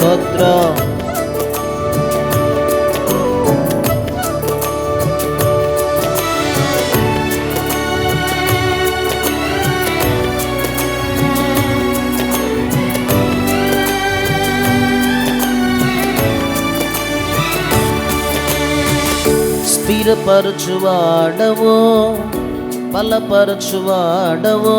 స్తోత్రం. స్థిరపరచువాడవో బలపరచువాడవో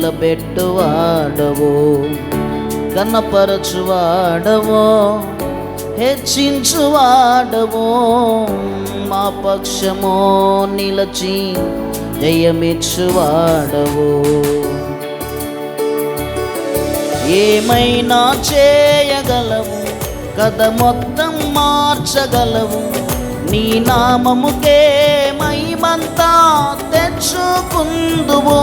నిలబెట్టువాడవో కనపరచువాడవో హెచ్చించువాడవో. మా పక్షమో నిలచి జయమిచ్చువాడవో. ఏమైనా చేయగలవు కథ మొత్తం మార్చగలవు నీ నామముకే మహిమంతా తెచ్చుకుందువో.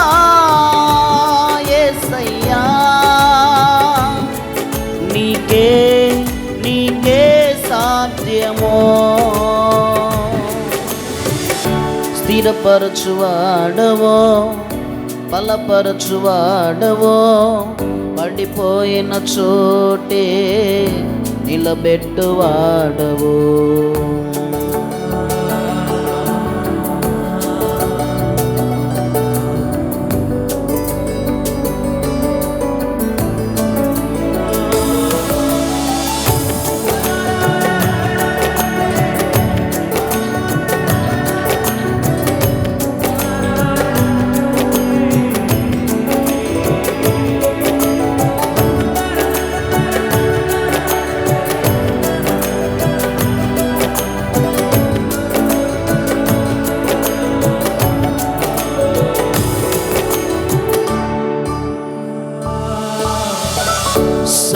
సిద్ధపరచువాడవో బలపరచువాడవో పడిపోయిన చోటే నిలబెట్టువాడవో.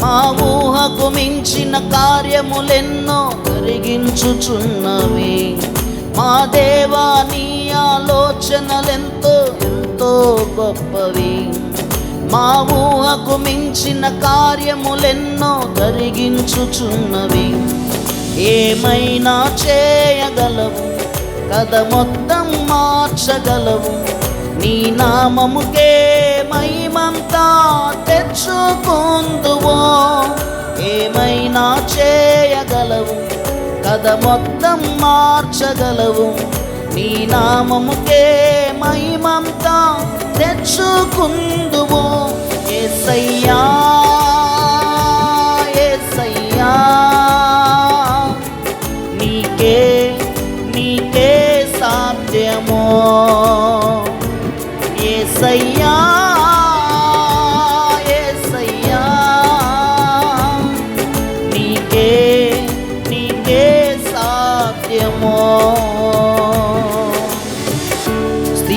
మా ఊహకు మించిన కార్యములెన్నో జరిగించుచున్నవి మా దేవా నీ ఆలోచనలెంతో ఎంతో గొప్పవి. మా ఊహకు మించిన కార్యములెన్నో జరిగించుచున్నవి ఏమైనా చేయగలవు? కథ మొత్తం మార్చగలవు. నీ నామముకే మహిమంతా తెచ్చుకుందు కథ మొత్తం మార్చగలవు. నీ నామముకే మహిమంతా తెచ్చుకుందువు ఏసయ్యా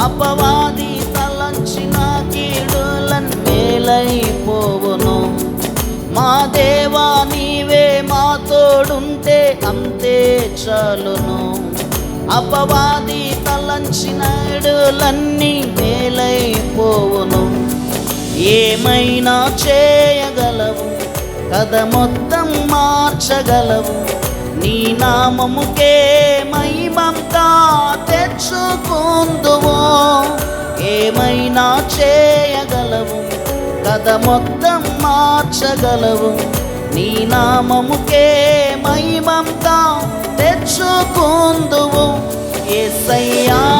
అపవాది తలంచిన కీడులన్ మేలైపోవును. మా దేవా నీవే మా తోడుంటే అంతే చాలును. అపవాది తలంచిన ఇడులన్నీ మేలైపోవును. ఏమైనా చేయగలవు? కథ మొత్తం మార్చగలవు? నీ నామముకే మహిమంతా తెచ్చుకుందువో ఏమైనా చేయగలవు? కథ మొత్తం మార్చగలవు. నీ నామముకే మహిమంతా తెచ్చుకుందువు. ఏసయ్యా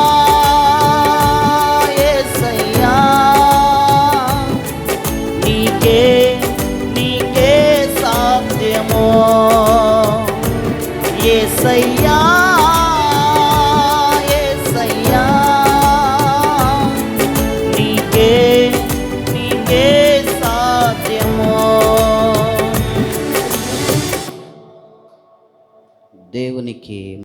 hakim.